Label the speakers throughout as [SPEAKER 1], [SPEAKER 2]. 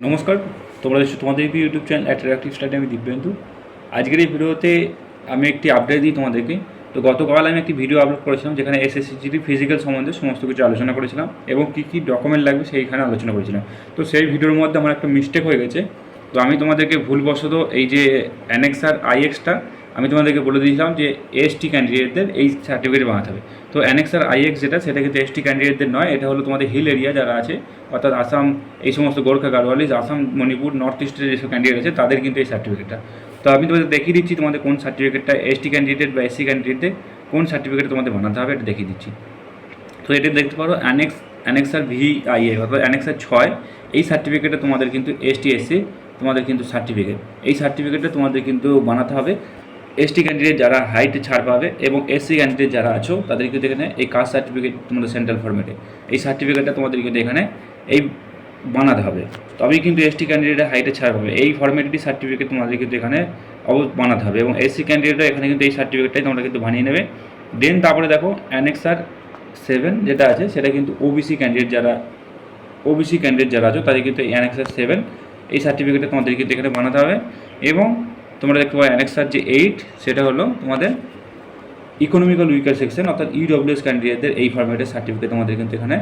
[SPEAKER 1] নমস্কার, তোমরা দেখছ তোমাদের ইউটিউব চ্যানেল অ্যাট্রাকটিভ স্টাডি আমি দিব্যেন্দু। আজকের এই ভিডিওতে আমি একটি আপডেট দিই তোমাদেরকে। তো গতকাল আমি একটি ভিডিও আপলোড করেছিলাম যেখানে এসএসসিজিটি ফিজিক্যাল সম্বন্ধে সমস্ত কিছু আলোচনা করেছিলাম এবং কী কী ডকুমেন্ট লাগবে সেইখানে আলোচনা করেছিলাম। তো সেই ভিডিওর মধ্যে আমার একটা মিস্টেক হয়ে গেছে। তো আমি তোমাদেরকে ভুলবশত এই যে অ্যানেক্সার আইএক্সটা আমি তোমাদেরকে বলে দিয়েছিলাম যে এসটি ক্যান্ডিডেটদের এই সার্টিফিকেট বানাতে হবে। তো অ্যানেক্সার আইএক্স যেটা, সেটা কিন্তু এসটি ক্যান্ডিডেটদের নয়, এটা হলো তোমাদের হিল এরিয়া যারা আছে, অর্থাৎ আসাম, এই সমস্ত গোর্খা গাড়োয়ালিজ আসাম, মণিপুর নর্থ ইস্টের যেসব ক্যান্ডিডেট আছে, তাদের কিন্তু এই সার্টিফিকেটটা তো আমি তোমাদের দেখিয়ে দিচ্ছি তোমাদের কোন সার্টিফিকেটটা এসটি ক্যান্ডিডেট বা এসসি ক্যান্ডিডেটদের কোন সার্টিফিকেট তোমাদের বানাতে হবে, এটা দেখিয়ে দিচ্ছি। তো এটা দেখতে পারো অ্যানেক্স অ্যানেক্সার ভিআইএ অর্থাৎ অ্যানেক্সার ছয়, এই সার্টিফিকেটে তোমাদের কিন্তু এসটি এসসি তোমাদের কিন্তু সার্টিফিকেট এই সার্টিফিকেটটা তোমাদের কিন্তু বানাতে হবে এসটি ক্যান্ডিডেট যারা হাইটে ছাড় পাবে এবং এসসি ক্যান্ডিডেট যারা আছো তাদের কিন্তু এখানে এই কাস্ট সার্টিফিকেট তোমাদের সেন্ট্রাল ফরম্যাটে এই সার্টিফিকেটটা তোমাদের কিন্তু এখানে এই বানাতে হবে। তবেই কিন্তু এসটি ক্যান্ডিডেটের হাইটে ছাড় পাবে। এই ফরম্যাটেরই সার্টিফিকেট তোমাদের কিন্তু এখানে বানাতে হবে এবং এসসি ক্যান্ডিডেটরা এখানে কিন্তু এই সার্টিফিকেটটাই তোমরা কিন্তু বানিয়ে নেবে। দেন তারপরে দেখো অ্যানেক্সার সেভেন যেটা আছে, সেটা কিন্তু ওবিসি ক্যান্ডিডেট যারা ওবিসি ক্যান্ডিডেট যারা আছো, তাদের কিন্তু এই অ্যানেক্সার সেভেন এই সার্টিফিকেটটা তোমাদের কিন্তু এখানে বানাতে হবে। এবং তোমরা দেখতে পাবে অ্যানেক্সার যে এইট সেটা হলো তোমাদের ইকোনমিক্যাল উইকার সেকশন অর্থাৎ ইডব্লিউএস ক্যান্ডিডেটদের এই ফরম্যাটের সার্টিফিকেট তোমাদের কিন্তু এখানে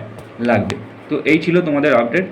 [SPEAKER 1] লাগবে। তো এই ছিল তোমাদের আপডেট